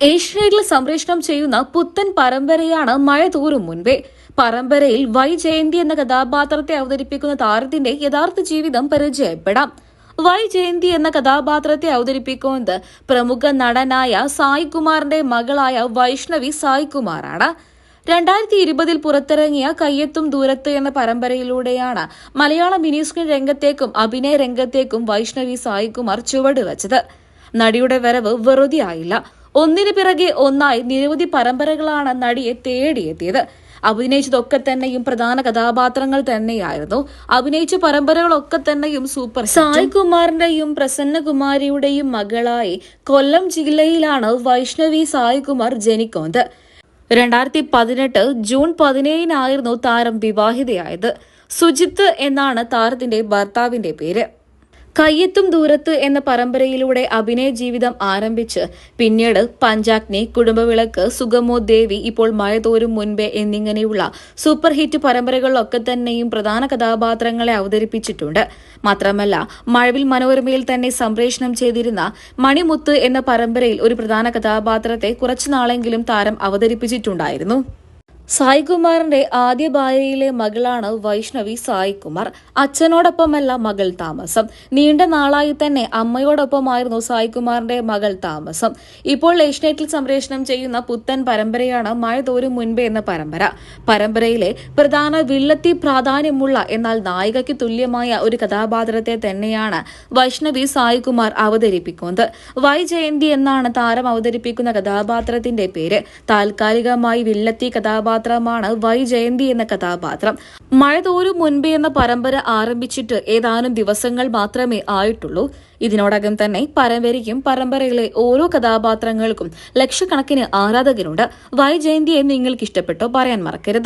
ഏഷ്യയിൽ സംപ്രേഷണം ചെയ്യുന്ന പുത്തൻ പരമ്പരയാണ് മഴ തോറും മുൻപേ. പരമ്പരയിൽ വൈ ജയന്തി എന്ന കഥാപാത്രത്തെ അവതരിപ്പിക്കുന്ന താരത്തിന്റെ യഥാർത്ഥ ജീവിതം പരിചയപ്പെടാം. വൈ ജയന്തി എന്ന കഥാപാത്രത്തെ അവതരിപ്പിക്കുന്നത് പ്രമുഖ നടനായ സായികുമാറിന്റെ മകളായ വൈഷ്ണവി സായികുമാറാണ്. രണ്ടായിരത്തി ഇരുപതിൽ പുറത്തിറങ്ങിയ കയ്യെത്തും ദൂരത്ത് എന്ന പരമ്പരയിലൂടെയാണ് മലയാള മിനി സ്ക്രീൻ രംഗത്തേക്കും അഭിനയ രംഗത്തേക്കും വൈഷ്ണവി സായികുമാർ ചുവടുവച്ചത്. നടിയുടെ വരവ് വെറുതെ ആയില്ല. ഒന്നിനു പിറകെ ഒന്നായി നിരവധി പരമ്പരകളാണ് നടിയെ തേടിയെത്തിയത്. അഭിനയിച്ചതൊക്കെ തന്നെയും പ്രധാന കഥാപാത്രങ്ങൾ തന്നെയായിരുന്നു. അഭിനയിച്ച പരമ്പരകളൊക്കെ തന്നെയും സൂപ്പർ സായ് കുമാറിന്റെയും പ്രസന്നകുമാരിയുടെയും മകളായി കൊല്ലം ജില്ലയിലാണ് വൈഷ്ണവി സായികുമാർ ജനിക്കുന്നത്. രണ്ടായിരത്തി പതിനെട്ട് ജൂൺ പതിനേഴിനായിരുന്നു താരം വിവാഹിതയായത്. സുജിത്ത് എന്നാണ് താരത്തിന്റെ ഭർത്താവിന്റെ പേര്. കയ്യെത്തും ദൂരത്ത് എന്ന പരമ്പരയിലൂടെ അഭിനയ ജീവിതം ആരംഭിച്ച് പിന്നീട് പഞ്ചാഗ്നി കുടുംബവിളക്ക് സുഗമോ ദേവി ഇപ്പോൾ മഴ തോരും മുൻപേ എന്നിങ്ങനെയുള്ള സൂപ്പർ ഹിറ്റ് പരമ്പരകളിലൊക്കെ തന്നെയും പ്രധാന കഥാപാത്രങ്ങളെ അവതരിപ്പിച്ചിട്ടുണ്ട്. മാത്രമല്ല മഴവിൽ മനോരമയിൽ തന്നെ സംപ്രേഷണം ചെയ്തിരുന്ന മണിമുത്ത് എന്ന പരമ്പരയിൽ ഒരു പ്രധാന കഥാപാത്രത്തെ കുറച്ചുനാളെങ്കിലും താരം അവതരിപ്പിച്ചിട്ടുണ്ടായിരുന്നു. സായികുമാറിന്റെ ആദ്യ ഭാര്യയിലെ മകളാണ് വൈഷ്ണവി സായികുമാർ. അച്ഛനോടൊപ്പമല്ല മകൾ താമസം. നീണ്ട നാളായി തന്നെ അമ്മയോടൊപ്പമായിരുന്നു സായികുമാറിന്റെ മകൾ താമസം. ഇപ്പോൾ ഏഷ്യനെറ്റിൽ സംപ്രേഷണം ചെയ്യുന്ന പുത്തൻ പരമ്പരയാണ് മഴ തോരും മുൻപേ എന്ന പരമ്പര. പരമ്പരയിലെ പ്രധാന വില്ലത്തി പ്രാധാന്യമുള്ള എന്നാൽ നായികയ്ക്ക് തുല്യമായ ഒരു കഥാപാത്രത്തെ തന്നെയാണ് വൈഷ്ണവി സായികുമാർ അവതരിപ്പിക്കുന്നത്. വൈ ജയന്തി എന്നാണ് താരം അവതരിപ്പിക്കുന്ന കഥാപാത്രത്തിന്റെ പേര്. താൽക്കാലികമായി വില്ലത്തി കഥാപാത്രം കഥാപാത്രമാണ് വൈ ജയന്തി എന്ന കഥാപാത്രം. മഴ തോരും മുൻപേ എന്ന പരമ്പര ആരംഭിച്ചിട്ട് ഏതാനും ദിവസങ്ങൾ മാത്രമേ ആയിട്ടുള്ളൂ. ഇതിനോടകം തന്നെ പരമ്പരയ്ക്കും പരമ്പരയിലെ ഓരോ കഥാപാത്രങ്ങൾക്കും ലക്ഷക്കണക്കിന് ആരാധകരുണ്ട്. വൈ ജയന്തി എന്ന് നിങ്ങൾക്ക് ഇഷ്ടപ്പെട്ടോ പറയാൻ മറക്കരുത്.